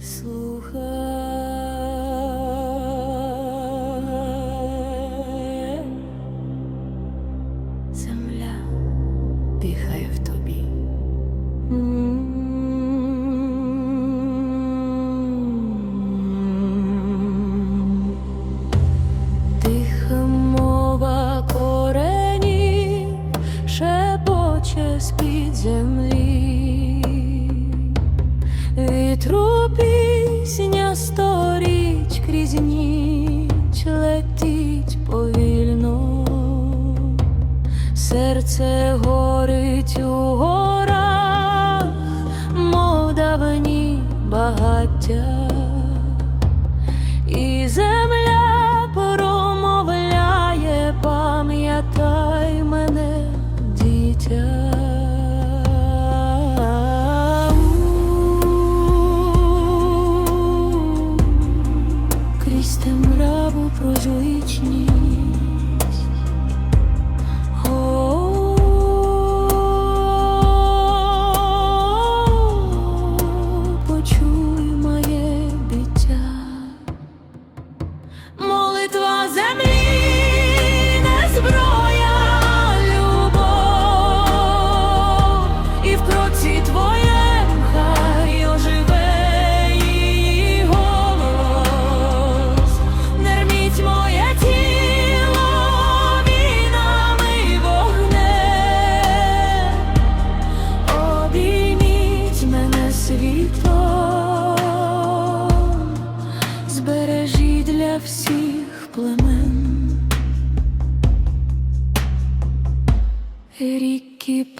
Slow. летить повільно, серце горить у. про вічність.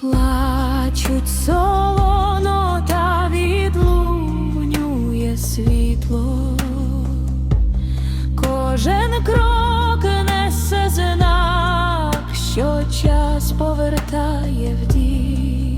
плачуть солоно та відлунює світло, кожен крок несе знак, що час повертає в дім.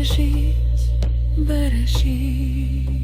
бережіть, бережіть.